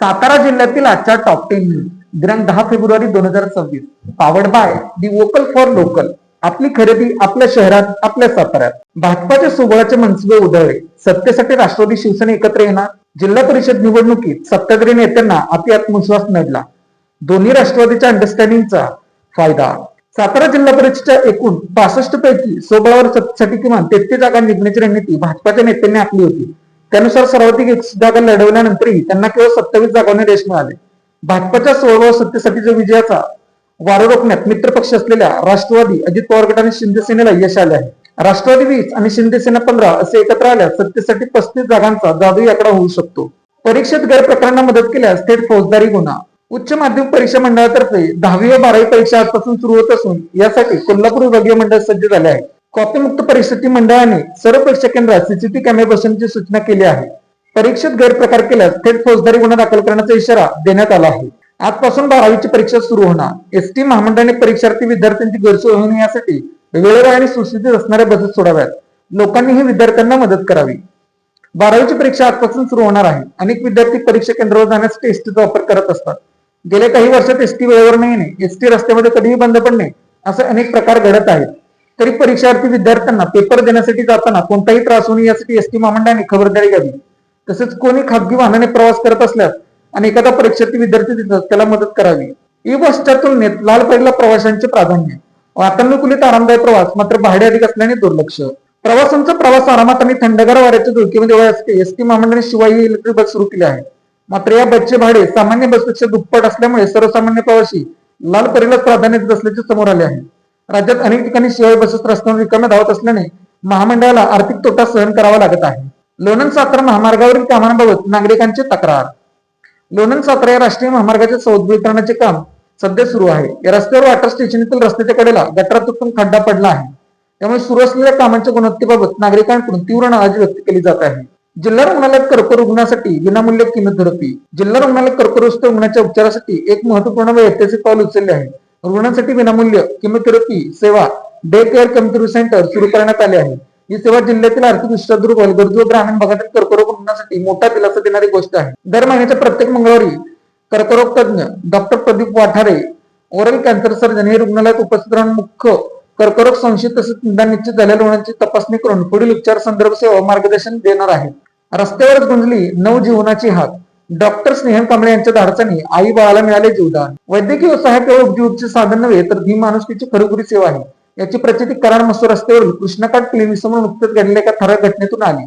सातारा जिल्ह्यातील आजच्या top ten news दिनांक दहा फेब्रुवारी दोन हजार सव्वीस. Powered by the vocal for local आपली खरेदी आपल्या शहरात आपल्या साताऱ्यात. भाजपाच्या सोबळाचे मनसुबे उधळले. सत्तेसाठी राष्ट्रवादी शिवसेना एकत्र येणार. जिल्हा परिषद निवडणुकीत सत्ताधारी नेत्यांना अति आत्मविश्वास नडला दोन्ही राष्ट्रवादीच्या अंडरस्टँडिंगचा फायदा. सातारा जिल्हा परिषदेच्या एकूण पासष्ट पैकी सोबळावर सत्तेसाठी किमान तेहतीस जागा निघण्याची रणनीती भाजपाच्या नेत्यांनी आखली होती. त्यानुसार सर्वाधिक एकशे जागा लढवल्यानंतरही त्यांना केवळ सत्तावीस जागांनी यश मिळाले. भाजपाच्या सोळाव्या सत्तेसाठीच्या विजयाचा वारा रोखण्यात मित्रपक्ष असलेल्या राष्ट्रवादी अजित पवार गट आणि शिंदे सेनेला यश आले आहे. राष्ट्रवादी वीस आणि शिंदे सेना पंधरा असे एकत्र आल्यास सत्तेसाठी पस्तीस जागांचा जादुई आकडा होऊ शकतो. परीक्षेत गैरप्रकारांना मदत केल्यास थेट फौजदारी गुन्हा. उच्च माध्यमिक परीक्षा मंडळातर्फे दहावी व बारावी परीक्षा आजपासून सुरू होत असून यासाठी कोल्हापूर विभागीय मंडळ सज्ज झाले आहे. कॉपीमुक्त परिस्थिती मंडळाने सर्व परीक्षा केंद्रात सीसीटीव्ही कॅमेरे बसवण्याची सूचना केली आहे. परीक्षेत गैरप्रकार केल्यास थेट फौजदारी गुन्हा दाखल करण्याचा इशारा देण्यात आला आहे. आजपासून बारावीची परीक्षा सुरू होणार. एसटी महामंडळाने परीक्षार्थी विद्यार्थ्यांची गैरसोय होऊ यासाठी वेळेवर आणि सुस्थितीत असणाऱ्या बसेस सोडाव्यात. लोकांनीही विद्यार्थ्यांना मदत करावी. बारावीची परीक्षा आजपासून सुरू होणार आहे. अनेक विद्यार्थी परीक्षा केंद्रावर जाण्यासाठी एसटीचा वापर करत असतात. गेल्या काही वर्षात एसटी वेळेवर नाही एसटी रस्त्यामध्ये कधीही बंद पडणे असे अनेक प्रकार घडत आहेत. तरी परीक्षार्थी विद्यार्थ्यांना पेपर देण्यासाठी जाताना कोणताही त्रास होणे यासाठी एसटी महामंडळाने खबरदारी घ्यावी तसेच कोणी खासगी वाहनाने प्रवास करत असल्यास आणि एखादा परीक्षार्थी विद्यार्थी दिसल्यास त्याला मदत करावी. ई बसच्या तुलनेत लाल परीला प्रवाशांचे प्राधान्य वातानुकूलित आरामदायक प्रवास मात्र भाडे अधिक असल्याने दुर्लक्ष. प्रवासांचा प्रवास आरामात आणि थंडगार वाऱ्याच्या धुळकीमध्ये व्हायसाठी एसटी महामंडळाने ही इलेक्ट्रिक बस सुरू केली आहे. मात्र या बसचे भाडे सामान्य बसपेक्षा दुप्पट असल्यामुळे सर्वसामान्य प्रवासी लाल परीलाच प्राधान्य देत असल्याचे समोर आले आहे. राज्यात अनेक ठिकाणी शिवाई बसेस रस्त्यावर रिकाम्या धावत असल्याने महामंडळाला आर्थिक तोटा सहन करावा लागत आहे. लोणंद सातारा महामार्गावरील कामांबाबत नागरिकांची तक्रार. लोणंद सातारा या राष्ट्रीय महामार्गाचे सौद्वीकरणाचे काम सध्या सुरू आहे. या रस्त्यावर वॉटर स्टेशनतील रस्त्याच्या कडेला गटारात तुटून खड्डा पडला आहे. त्यामुळे सुरू असलेल्या कामांच्या गुणवत्तेबाबत नागरिकांकडून तीव्र नाराजी व्यक्त केली जात आहे. जिल्हा रुग्णालयात कर्करोग रुग्णासाठी विनामूल्य किमोथेरपी. जिल्हा रुग्णालयात कर्करोगस्त रुग्णाच्या उपचारासाठी एक महत्त्वपूर्ण व ऐतिहासिक पाऊल उचलले आहे. रुग्णांसाठी विनामूल्य किमोथेरपी सेवा डे केअर कम्युनिटी सेंटर सुरू करण्यात आले आहे. ही सेवा जिल्ह्यातील आर्थिक दुर्बल गरजू ग्रामीण भागातील कर्करोग रुग्णांसाठी मोठा दिलासा देणारी गोष्ट आहे. दर महिन्याच्या प्रत्येक मंगळवारी कर्करोग तज्ञ doctor Pradeep Wathare oral cancer surgeon हे रुग्णालयात उपस्थित राहून मुख्य कर्करोग संशयित तसेच निदान निश्चित झालेल्या रुग्णांची तपासणी करून पुढील उपचार संदर्भ सेवा मार्गदर्शन देणार आहे रस्त्यावरच गुंजली नवजीवनाची हाक डॉक्टर स्नेहल कांबळे यांच्या धाडसाने आई बाळाला मिळाले जीवदान. वैद्यकीय व्यवसाय केवळ उपजीवचे साधन नव्हे तर ही माणुसकीची खरोखरी सेवा आहे. याची प्रचिती कराड मसूर रस्त्यावरील कृष्णकाठ क्लिनिकसमोर नुकतेच घडलेल्या एका ठराव घटनेतून आली.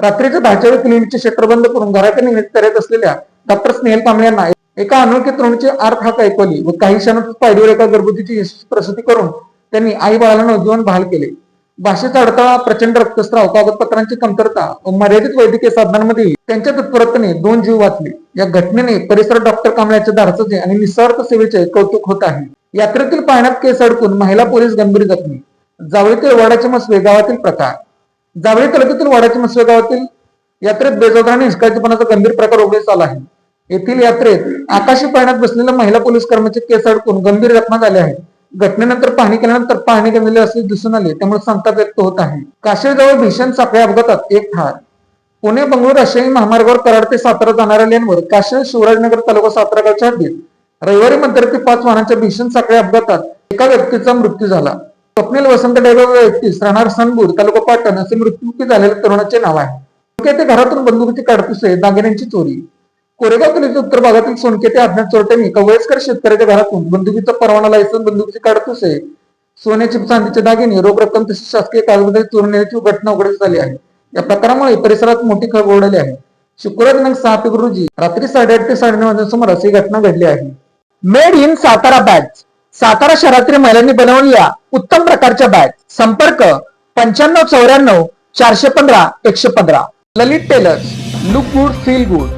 रात्रीच्या दहाच्या वेळी क्लिनिकचे क्षेत्र बंद करून घराच्या निमित्त करत असलेल्या डॉक्टर स्नेहल कांबळे यांना एका अनोळखी तरुणीची आर्थ हाक ऐकवली व काही क्षणातच पायरीवर एका गर्भवतीची प्रसूती करून त्यांनी आई बाळाला नवजीवन बहाल केले. भाषेचा अडथळा प्रचंड रक्तस्राव कागदपत्रांची कमतरता व मर्यादित वैद्यकीय साधनांमध्ये त्यांच्या तत्परतेने दोन जीव वाचले. या घटनेने परिसर डॉक्टर कांबळ्याच्या धाडसाचे आणि निस्वार्थ सेवेचे कौतुक होत आहे. यात्रेतील पाण्यात केस अडकून महिला पोलीस गंभीर जखमी. जावळीतील वाड्याचे मसवे गावातील प्रकार. जावळी तालुक्यातील वाड्याचे मसवे गावातील यात्रेत बेजोदार निष्काळजीपणाचा गंभीर प्रकार उघडीस आला आहे. येथील यात्रेत आकाशी पाण्यात बसलेल्या महिला पोलीस कर्मचारी केस अडकून गंभीर जखमा झाल्या आहेत. घटनेनंतर पाहणी केल्यानंतर पाहणी केलेली असे दिसून आले त्यामुळे संताप व्यक्त होत आहे. काशीजवळ भीषण साखळी अपघातात एक ठार. पुणे बंगळूर राष्ट्रीय महामार्गावर कराड ते सातारा जाणाऱ्या लेनवर काशी शिवराजनगर तालुका सातारा हद्दीत रविवारी मध्यरात्री पाच वाहनांच्या भीषण साखळी अपघातात एका व्यक्तीचा मृत्यू झाला. स्वप्नील वसंत डायगर व्यक्तीस राहणार सनबूर तालुका पाटण असे मृत्युमुखी झालेल्या तरुणाचे नाव आहे. ते घरातून बंदुकीची काडतुसे दागिन्यांची चोरी. कोरेगाव तालुक्याच्या उत्तर भागातील सोनकेते अज्ञात चोरट्यांनी एका वयस्कर शेतकऱ्याच्या घरातून बंदुकीचा परवाना लायसन बंदुकीची काडतुसे सोन्याचे चांदीचे दागिने रोख रक्कम तसेच शासकीय कागदपत्रे चोरून नेण्याची घटना उघडकीस झाली आहे. या प्रकारामुळे परिसरात मोठी खळबळ उडाली आहे. शुक्रवार दिनांक सहा फेब्रुवारी रोजी रात्री साडेआठ ते साडेनऊ वाजता सुमारास ही घटना घडली आहे. Made in Satara batch. Satara शहरातील महिलांनी बनवलेल्या उत्तम प्रकारच्या बॅग संपर्क पंच्याण्णव चौऱ्याण्णव चारशे पंधरा एकशे पंधरा. Lalit tailors look good feel good